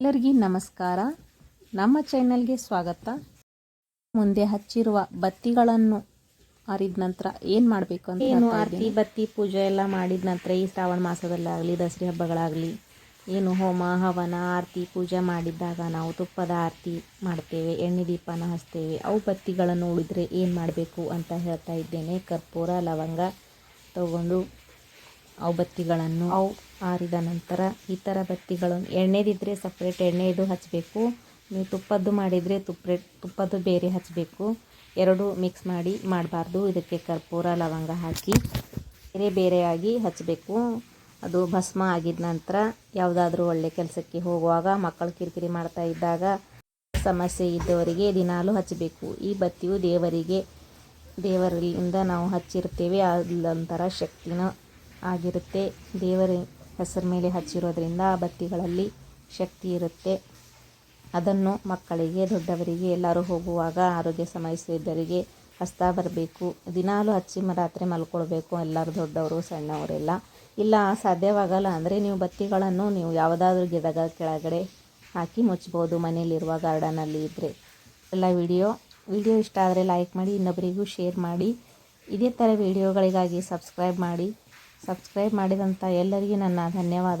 ಎಲ್ಲರಿಗೂ ನಮಸ್ಕಾರ. ನಮ್ಮ ಚಾನೆಲ್ಗೆ ಸ್ವಾಗತ. ಮುಂದೆ ಹಚ್ಚಿರುವ ಬತ್ತಿಗಳನ್ನು ಆರಿದ ನಂತರ ಏನು ಮಾಡಬೇಕು ಅಂತ ಏನು ಆರತಿ ಬತ್ತಿ ಪೂಜೆ ಎಲ್ಲ ಮಾಡಿದ ನಂತರ ಈ ಶ್ರಾವಣ ಮಾಸದಲ್ಲಾಗಲಿ ದಸರಿ ಹಬ್ಬಗಳಾಗಲಿ ಏನು ಹೋಮ ಹವನ ಆರತಿ ಪೂಜೆ ಮಾಡಿದ್ದಾಗ ನಾವು ತುಪ್ಪದ ಆರತಿ ಮಾಡ್ತೇವೆ ಎಣ್ಣೆ ದೀಪನ ಹಚ್ತೇವೆ. ಅವು ಬತ್ತಿಗಳನ್ನು ಉಳಿದ್ರೆ ಏನು ಮಾಡಬೇಕು ಅಂತ ಹೇಳ್ತಾ ಇದ್ದೇನೆ. ಕರ್ಪೂರ ಲವಂಗ ತಗೊಂಡು ಅವು ಬತ್ತಿಗಳನ್ನು ಅವು ಆರಿದ ನಂತರ ಈ ಥರ ಬತ್ತಿಗಳನ್ನು ಎಣ್ಣೆದಿದ್ದರೆ ಸಪ್ರೇಟ್ ಎಣ್ಣೆದು ಹಚ್ಚಬೇಕು ನೀವು ತುಪ್ಪದ್ದು ಮಾಡಿದರೆ ತುಪ್ಪ ತುಪ್ಪದ್ದು ಬೇರೆ ಹಚ್ಚಬೇಕು ಎರಡು ಮಿಕ್ಸ್ ಮಾಡಿ ಮಾಡಬಾರ್ದು. ಇದಕ್ಕೆ ಕರ್ಪೂರ, ಲವಂಗ ಹಾಕಿ ಬೇರೆ ಬೇರೆಯಾಗಿ ಹಚ್ಚಬೇಕು ಅದು ಭಸ್ಮ ಆಗಿದ ನಂತರ ಯಾವುದಾದ್ರೂ ಒಳ್ಳೆ ಕೆಲಸಕ್ಕೆ ಹೋಗುವಾಗ ಮಕ್ಕಳು ಕಿರಿಕಿರಿ ಮಾಡ್ತಾ ಇದ್ದಾಗ ಸಮಸ್ಯೆ ಇದ್ದವರಿಗೆ ದಿನಾಲೂ ಹಚ್ಚಬೇಕು ಈ ಬತ್ತಿಯು ದೇವರಿಗೆ, ದೇವರಿಂದ ನಾವು ಹಚ್ಚಿರ್ತೇವೆ. ಅದೊಂಥರ ಶಕ್ತಿನ ಆಗಿರುತ್ತೆ. ದೇವರ ಹೆಸರ ಮೇಲೆ ಹಚ್ಚಿರೋದ್ರಿಂದ ಆ ಬತ್ತಿಗಳಲ್ಲಿ ಶಕ್ತಿ ಇರುತ್ತೆ. ಅದನ್ನು ಮಕ್ಕಳಿಗೆ, ದೊಡ್ಡವರಿಗೆ, ಎಲ್ಲರೂ ಹೋಗುವಾಗ ಆರೋಗ್ಯ ಸಮಸ್ಯೆ ಇದ್ದವರಿಗೆ ಹಚ್ತಾ ಬರಬೇಕು. ದಿನಾಲೂ ಹಚ್ಚಿ ರಾತ್ರಿ ಮಲ್ಕೊಳ್ಬೇಕು. ಎಲ್ಲರೂ ದೊಡ್ಡವರು ಸಣ್ಣವರೆಲ್ಲ ಇಲ್ಲ, ಸಾಧ್ಯವಾಗಲ್ಲ ಅಂದರೆ ನೀವು ಬತ್ತಿಗಳನ್ನು ನೀವು ಯಾವುದಾದ್ರೂ ಗಿಡದ ಕೆಳಗಡೆ ಹಾಕಿ ಮುಚ್ಬೋದು. ಮನೆಯಲ್ಲಿರುವ ಗಾರ್ಡನಲ್ಲಿ ಇದ್ದರೆ ಎಲ್ಲ ವಿಡಿಯೋ ವಿಡಿಯೋ ಇಷ್ಟ ಆದರೆ ಲೈಕ್ ಮಾಡಿ, ಇನ್ನೊಬ್ಬರಿಗೂ ಶೇರ್ ಮಾಡಿ. ಇದೇ ಥರ ವಿಡಿಯೋಗಳಿಗಾಗಿ ಸಬ್ಸ್ಕ್ರೈಬ್ ಮಾಡಿ. ಸಬ್ಸ್ಕ್ರೈಬ್ ಮಾಡಿದಂಥ ಎಲ್ಲರಿಗೂ ನನ್ನ ಧನ್ಯವಾದ.